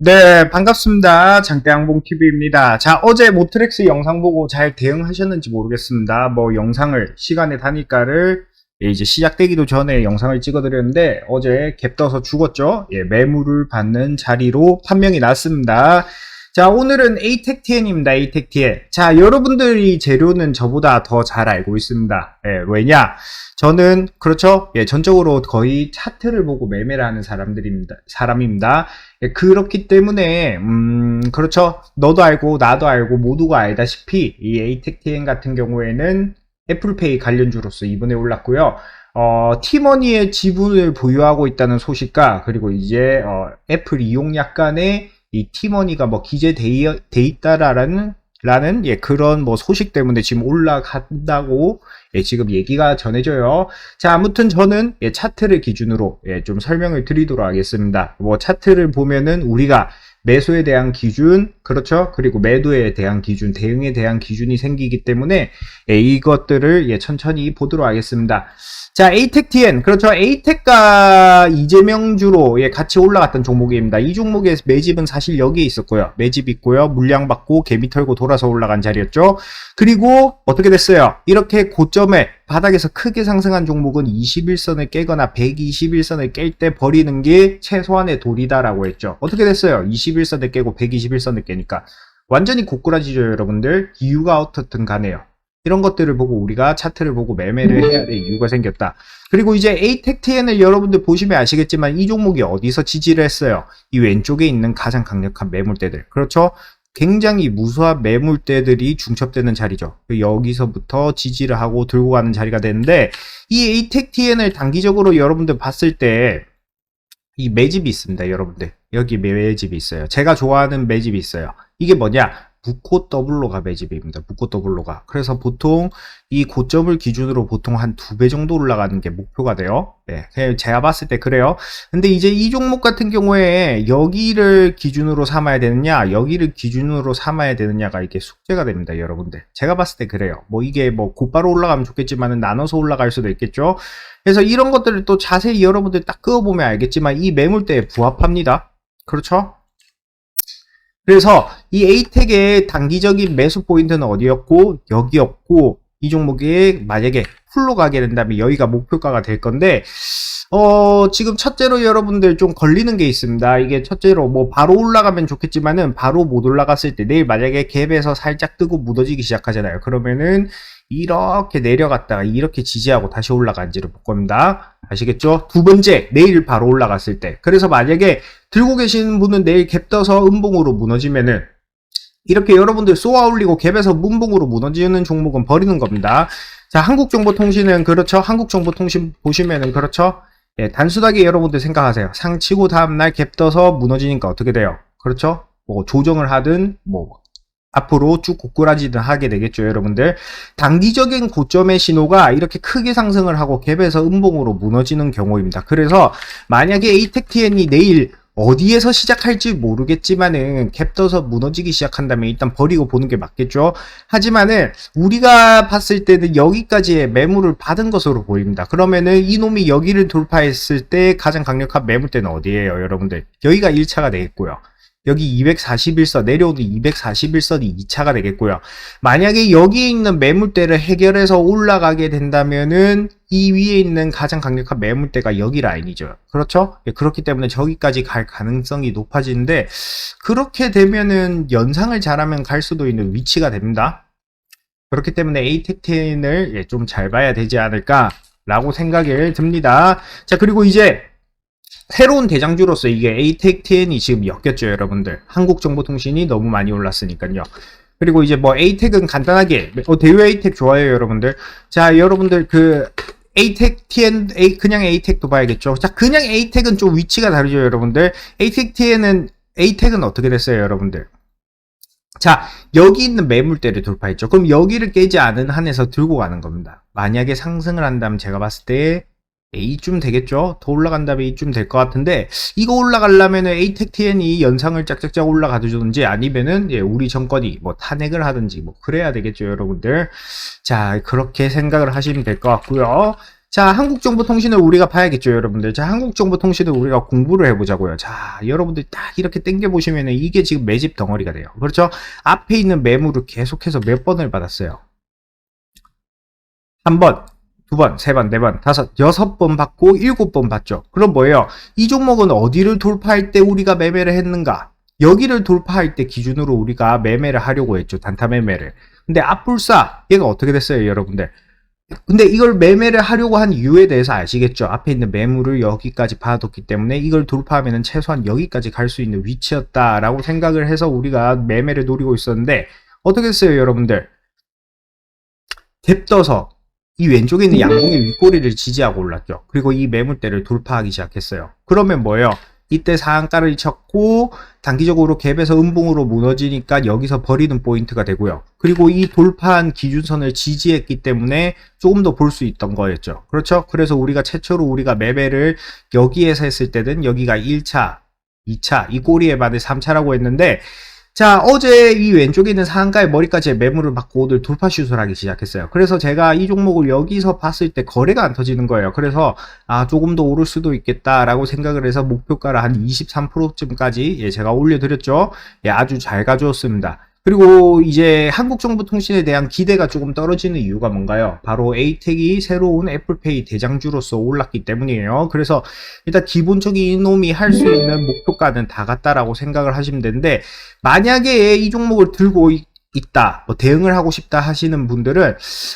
네, 반갑습니다. 장대양봉TV입니다. 자, 어제 모트렉스 영상 보고 잘 대응하셨는지 모르겠습니다. 뭐, 영상을, 시간의 단위가를 예, 이제 시작되기도 전에 영상을 찍어드렸는데, 어제 갭 떠서 죽었죠? 예, 매물을 받는 자리로 판명이 났습니다. 자, 오늘은 ATEC-TN입니다. ATEC-TN. 자, 여러분들이 재료는 저보다 더 잘 알고 있습니다. 예, 왜냐? 저는, 그렇죠? 예, 전적으로 거의 차트를 보고 매매를 하는 사람들입니다. 사람입니다. 예, 그렇기 때문에, 음, 그렇죠. 너도 알고, 나도 알고, 모두가 알다시피, 이 ATEC-TN 같은 경우에는 애플페이 관련주로서 이번에 올랐고요. 어, 티머니의 지분을 보유하고 있다는 소식과, 그리고 이제, 어, 애플 이용약 간의 이 티머니가 뭐 기재돼 돼 있다라는 라는 예 그런 뭐 소식 때문에 지금 올라간다고 예 지금 얘기가 전해져요. 자 아무튼 저는 예 차트를 기준으로 예 좀 설명을 드리도록 하겠습니다. 뭐 차트를 보면은 우리가 매수에 대한 기준 그렇죠 그리고 매도에 대한 기준 대응에 대한 기준이 생기기 때문에 예, 이것들을 예 천천히 보도록 하겠습니다. 자, ATEC-TN. 그렇죠. ATEC과 이재명 주로 예, 같이 올라갔던 종목입니다. 이 종목의 매집은 사실 여기에 있었고요. 매집 있고요. 물량 받고 개미 털고 돌아서 올라간 자리였죠. 그리고 어떻게 됐어요? 이렇게 고점에 바닥에서 크게 상승한 종목은 21선을 깨거나 121선을 깰 때 버리는 게 최소한의 도리다라고 했죠. 어떻게 됐어요? 21선을 깨고 121선을 깨니까. 완전히 고꾸라지죠, 여러분들. 이유가 어떻든 간에요. 이런 것들을 보고 우리가 차트를 보고 매매를 해야 될 이유가 생겼다. 그리고 이제 ATEC-TN을 여러분들 보시면 아시겠지만 이 종목이 어디서 지지를 했어요? 이 왼쪽에 있는 가장 강력한 매물대들. 그렇죠? 굉장히 무수한 매물대들이 중첩되는 자리죠. 여기서부터 지지를 하고 들고 가는 자리가 되는데 이 ATEC-TN을 단기적으로 여러분들 봤을 때 이 매집이 있습니다, 여러분들. 여기 매집이 있어요. 제가 좋아하는 매집이 있어요. 이게 뭐냐? 부코 더블로가 매집입니다. 부코 더블로가. 그래서 보통 이 고점을 기준으로 보통 한 두 배 정도 올라가는 게 목표가 돼요. 네, 제가 봤을 때 그래요. 근데 이제 이 종목 같은 경우에 여기를 기준으로 삼아야 되느냐, 여기를 기준으로 삼아야 되느냐가 이게 숙제가 됩니다, 여러분들. 제가 봤을 때 그래요. 뭐 이게 뭐 곧바로 올라가면 좋겠지만은 나눠서 올라갈 수도 있겠죠. 그래서 이런 것들을 또 자세히 여러분들 딱 그어보면 알겠지만 이 매물대에 부합합니다. 그렇죠? 그래서 이 에이텍의 단기적인 매수 포인트는 어디였고 여기였고 이 종목이 만약에 풀로 가게 된다면 여기가 목표가가 될 건데 어 지금 첫째로 여러분들 좀 걸리는 게 있습니다 이게 첫째로 뭐 바로 올라가면 좋겠지만은 바로 못 올라갔을 때 내일 만약에 갭에서 살짝 뜨고 묻어지기 시작하잖아요 그러면은 이렇게 내려갔다가 이렇게 지지하고 다시 올라간지를 볼 겁니다. 아시겠죠? 두 번째, 내일 바로 올라갔을 때. 그래서 만약에 들고 계시는 분은 내일 갭 떠서 음봉으로 무너지면은 이렇게 여러분들 쏘아 올리고 갭에서 문봉으로 무너지는 종목은 버리는 겁니다. 자, 한국정보통신은 그렇죠. 한국정보통신 보시면은 그렇죠. 예, 단순하게 여러분들 생각하세요. 상치고 다음날 갭 떠서 무너지니까 어떻게 돼요? 그렇죠? 뭐 조정을 하든 뭐 앞으로 쭉 고꾸라지든 하게 되겠죠, 여러분들. 단기적인 고점의 신호가 이렇게 크게 상승을 하고 갭에서 음봉으로 무너지는 경우입니다. 그래서 만약에 ATEC-TN이 내일 어디에서 시작할지 모르겠지만은 갭 떠서 무너지기 시작한다면 일단 버리고 보는 게 맞겠죠. 하지만은 우리가 봤을 때는 여기까지의 매물을 받은 것으로 보입니다. 그러면은 이놈이 여기를 돌파했을 때 가장 강력한 매물대는 어디예요, 여러분들? 여기가 1차가 되겠고요. 여기 241선 내려오는 241선이 2차가 되겠고요. 만약에 여기에 있는 매물대를 해결해서 올라가게 된다면은 이 위에 있는 가장 강력한 매물대가 여기 라인이죠. 그렇죠? 예, 그렇기 때문에 저기까지 갈 가능성이 높아지는데 그렇게 되면은 연상을 잘하면 갈 수도 있는 위치가 됩니다. 그렇기 때문에 ATEC-10을 예, 좀잘 봐야 되지 않을까라고 생각이 듭니다. 자 그리고 이제 새로운 대장주로서 이게 ATEC-TN이 지금 엮였죠, 여러분들. 한국정보통신이 너무 많이 올랐으니까요. 그리고 이제 뭐 ATEC은 간단하게, 어, 대유 ATEC 좋아요, 여러분들. 자, 여러분들 그 ATEC-TN, A, 그냥 ATEC도 봐야겠죠. 자, 그냥 ATEC은 좀 위치가 다르죠, 여러분들. ATEC-TN은, ATEC은 어떻게 됐어요, 여러분들? 자, 여기 있는 매물대를 돌파했죠. 그럼 여기를 깨지 않은 한에서 들고 가는 겁니다. 만약에 상승을 한다면 제가 봤을 때 A쯤 되겠죠? 더 올라간다면 A쯤 될 것 같은데 이거 올라가려면 ATEC-TN이 연상을 짝짝짝 올라가주든지 아니면은 예, 우리 정권이 뭐 탄핵을 하든지 뭐 그래야 되겠죠 여러분들 자 그렇게 생각을 하시면 될 것 같고요 자, 한국정보통신을 우리가 봐야겠죠, 여러분들. 자, 한국정보통신을 우리가 공부를 해보자고요. 자, 여러분들 딱 이렇게 땡겨보시면 이게 지금 매집 덩어리가 돼요. 그렇죠? 앞에 있는 매물을 계속해서 몇 번을 받았어요? 한 번, 두 번, 세 번, 네 번, 다섯, 여섯 번 받고 일곱 번 받죠. 그럼 뭐예요? 이 종목은 어디를 돌파할 때 우리가 매매를 했는가? 여기를 돌파할 때 기준으로 우리가 매매를 하려고 했죠. 단타 매매를. 근데 앞불사, 얘가 어떻게 됐어요, 여러분들? 근데 이걸 매매를 하려고 한 이유에 대해서 아시겠죠? 앞에 있는 매물을 여기까지 받아뒀기 때문에 이걸 돌파하면 최소한 여기까지 갈 수 있는 위치였다라고 생각을 해서 우리가 매매를 노리고 있었는데 어떻게 됐어요, 여러분들? 탭 떠서 이 왼쪽에 있는 양봉의 윗꼬리를 지지하고 올랐죠. 그리고 이 매물대를 돌파하기 시작했어요. 그러면 뭐예요? 이때 상한가를 쳤고 단기적으로 갭에서 음봉으로 무너지니까 여기서 버리는 포인트가 되고요. 그리고 이 돌파한 기준선을 지지했기 때문에 조금 더 볼 수 있던 거였죠. 그렇죠? 그래서 우리가 최초로 우리가 매매를 여기에서 했을 때는 여기가 1차, 2차, 이 꼬리에 반해 3차라고 했는데 자, 어제 이 왼쪽에 있는 상한가의 머리까지 매물을 받고 오늘 돌파슛을 하기 시작했어요. 그래서 제가 이 종목을 여기서 봤을 때 거래가 안 터지는 거예요. 그래서 아, 조금 더 오를 수도 있겠다라고 생각을 해서 목표가를 한 23%쯤까지 예, 제가 올려드렸죠. 예, 아주 잘 가져왔습니다. 그리고 이제 한국정보통신에 대한 기대가 조금 떨어지는 이유가 뭔가요? 바로 에이텍이 새로운 애플페이 대장주로서 올랐기 때문이에요. 그래서 일단 기본적인 이놈이 할 수 있는 목표가는 다 갔다라고 생각을 하시면 되는데 만약에 이 종목을 들고 있- 있다, 뭐 대응을 하고 싶다 하시는 분들은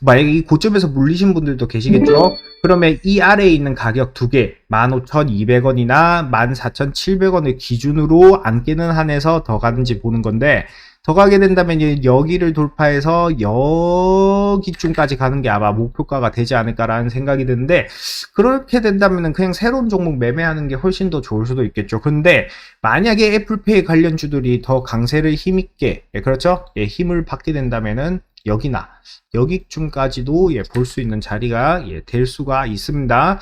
만약에 이 고점에서 물리신 분들도 계시겠죠? 그러면 이 아래에 있는 가격 두 개, 15,200원이나 14,700원을 기준으로 안 깨는 한에서 더 가는지 보는 건데 더 가게 된다면 여기를 돌파해서 여기쯤까지 가는 게 아마 목표가가 되지 않을까라는 생각이 드는데 그렇게 된다면 그냥 새로운 종목 매매하는 게 훨씬 더 좋을 수도 있겠죠. 근데 만약에 애플페이 관련주들이 더 강세를 힘있게 예, 그렇죠? 예, 힘을 받게 된다면은 여기나 여기쯤까지도 예, 볼 수 있는 자리가 예, 될 수가 있습니다.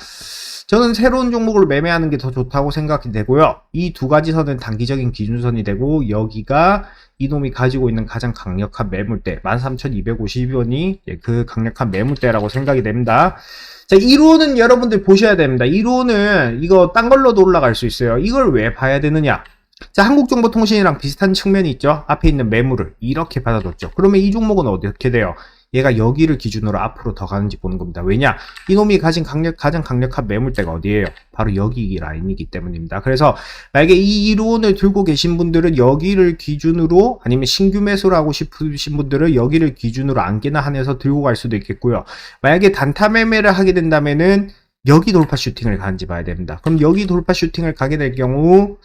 저는 새로운 종목을 매매하는 게 더 좋다고 생각이 되고요. 이 두 가지 선은 단기적인 기준선이 되고 여기가 이놈이 가지고 있는 가장 강력한 매물대 13,250원이 예, 그 강력한 매물대라고 생각이 됩니다. 자, 1호는 여러분들 보셔야 됩니다. 1호는 이거 딴 걸로도 올라갈 수 있어요. 이걸 왜 봐야 되느냐? 자, 한국정보통신이랑 비슷한 측면이 있죠. 앞에 있는 매물을 이렇게 받아뒀죠. 그러면 이 종목은 어떻게 돼요? 얘가 여기를 기준으로 앞으로 더 가는지 보는 겁니다. 왜냐? 이놈이 가진 강력, 가장 강력한 매물대가 어디예요? 바로 여기 이 라인이기 때문입니다. 그래서 만약에 이 1호원을 들고 계신 분들은 여기를 기준으로 아니면 신규 매수를 하고 싶으신 분들은 여기를 기준으로 안개나 한해서 들고 갈 수도 있겠고요. 만약에 단타 매매를 하게 된다면은 여기 돌파 슈팅을 가는지 봐야 됩니다. 그럼 여기 돌파 슈팅을 가게 될 경우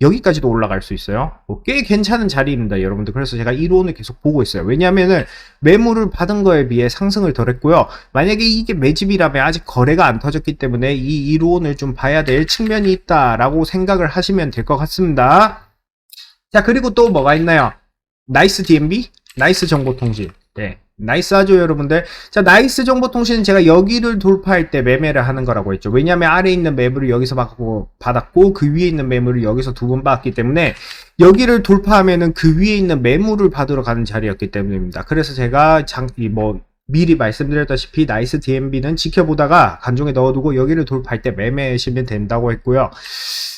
여기까지도 올라갈 수 있어요. 뭐꽤 괜찮은 자리입니다, 여러분들. 그래서 제가 1호는 계속 보고 있어요. 왜냐하면은 매물을 받은 거에 비해 상승을 덜 했고요. 만약에 이게 매집이라면 아직 거래가 안 터졌기 때문에 이 1호는 좀 봐야 될 측면이 있다라고 생각을 하시면 될 것 같습니다. 자, 그리고 또 뭐가 있나요? 나이스 DMB? 나이스 정보통신. 네. 나이스하죠, 여러분들. 자, 나이스 정보통신은 제가 여기를 돌파할 때 매매를 하는 거라고 했죠. 왜냐하면 아래에 있는 매물을 여기서 받고, 받았고, 그 위에 있는 매물을 여기서 두 번 받았기 때문에, 여기를 돌파하면은 그 위에 있는 매물을 받으러 가는 자리였기 때문입니다. 그래서 제가 장, 이 뭐, 미리 말씀드렸다시피 나이스 DMB는 지켜보다가 간종에 넣어두고 여기를 돌파할 때 매매하시면 된다고 했고요.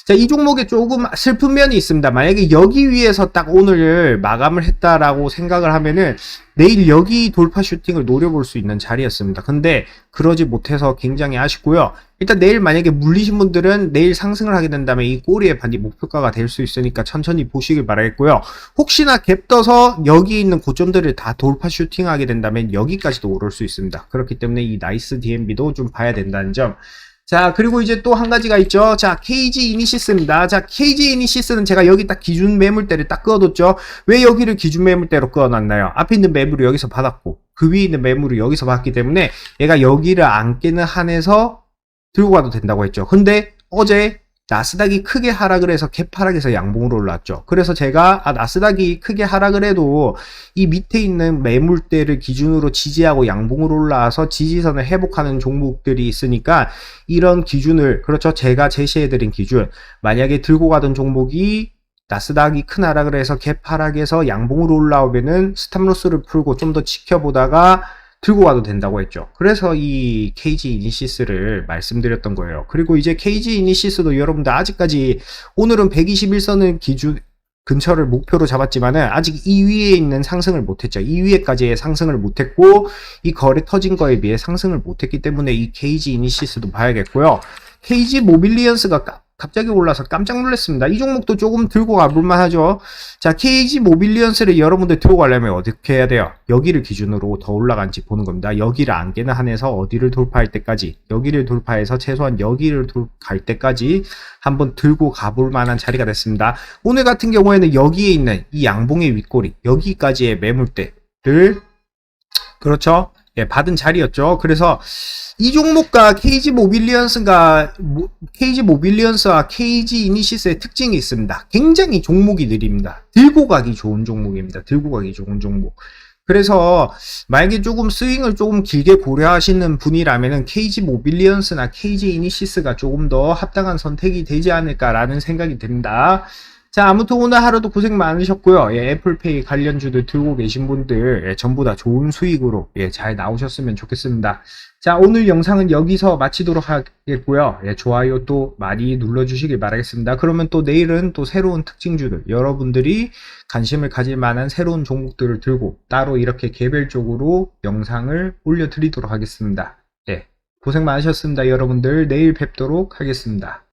자, 이 종목에 조금 슬픈 면이 있습니다. 만약에 여기 위에서 딱 오늘 마감을 했다라고 생각을 하면은 내일 여기 돌파 슈팅을 노려볼 수 있는 자리였습니다. 근데 그러지 못해서 굉장히 아쉽고요. 일단 내일 만약에 물리신 분들은 내일 상승을 하게 된다면 이 꼬리의 반이 목표가가 될 수 있으니까 천천히 보시길 바라겠고요. 혹시나 갭 떠서 여기 있는 고점들을 다 돌파 슈팅하게 된다면 여기까지도 오를 수 있습니다. 그렇기 때문에 이 나이스 DMB도 좀 봐야 된다는 점. 자, 그리고 이제 또 한 가지가 있죠. 자, KG 이니시스입니다. 자, KG 이니시스는 제가 여기 딱 기준 매물대를 딱 그어뒀죠. 왜 여기를 기준 매물대로 그어놨나요? 앞에 있는 매물을 여기서 받았고, 그 위에 있는 매물을 여기서 받기 때문에 얘가 여기를 안 깨는 한에서 들고 가도 된다고 했죠. 근데 어제 나스닥이 크게 하락을 해서 갭하락에서 양봉으로 올랐죠. 그래서 제가 아, 나스닥이 크게 하락을 해도 이 밑에 있는 매물대를 기준으로 지지하고 양봉으로 올라와서 지지선을 회복하는 종목들이 있으니까 이런 기준을 그렇죠. 제가 제시해드린 기준 만약에 들고 가던 종목이 나스닥이 큰 하락을 해서 갭 하락에서 양봉으로 올라오면은 스탑로스를 풀고 좀 더 지켜보다가 들고 가도 된다고 했죠. 그래서 이 KG 이니시스를 말씀드렸던 거예요. 그리고 이제 KG 이니시스도 여러분들 아직까지 오늘은 121선을 기준 근처를 목표로 잡았지만은 아직 2위에 있는 상승을 못했죠. 2위에까지의 상승을 못했고 이 거래 터진 거에 비해 상승을 못했기 때문에 이 KG 이니시스도 봐야겠고요. KG 모빌리언스가 까- 갑자기 올라서 깜짝 놀랐습니다. 이 종목도 조금 들고 가볼만 하죠. 자, KG 모빌리언스를 여러분들 들고 가려면 어떻게 해야 돼요? 여기를 기준으로 더 올라간지 보는 겁니다. 여기를 안개는 한해서 어디를 돌파할 때까지, 여기를 돌파해서 최소한 여기를 돌- 갈 때까지 한번 들고 가볼 만한 자리가 됐습니다. 오늘 같은 경우에는 여기에 있는 이 양봉의 윗꼬리, 여기까지의 매물대를, 그렇죠? 예, 받은 자리였죠. 그래서 이 종목과 KG 모빌리언스가 모- KG 모빌리언스와 KG 이니시스의 특징이 있습니다. 굉장히 종목이 느립니다. 들고 가기 좋은 종목입니다. 들고 가기 좋은 종목. 그래서 만약에 조금 스윙을 조금 길게 고려하시는 분이라면은 KG 모빌리언스나 KG 이니시스가 조금 더 합당한 선택이 되지 않을까라는 생각이 듭니다. 자, 아무튼 오늘 하루도 고생 많으셨고요. 예, 애플페이 관련주들 들고 계신 분들 예, 전부 다 좋은 수익으로 예, 잘 나오셨으면 좋겠습니다. 자, 오늘 영상은 여기서 마치도록 하겠고요. 예, 좋아요 또 많이 눌러주시길 바라겠습니다. 그러면 또 내일은 또 새로운 특징주들, 여러분들이 관심을 가질 만한 새로운 종목들을 들고 따로 이렇게 개별적으로 영상을 올려드리도록 하겠습니다. 예, 고생 많으셨습니다. 여러분들 내일 뵙도록 하겠습니다.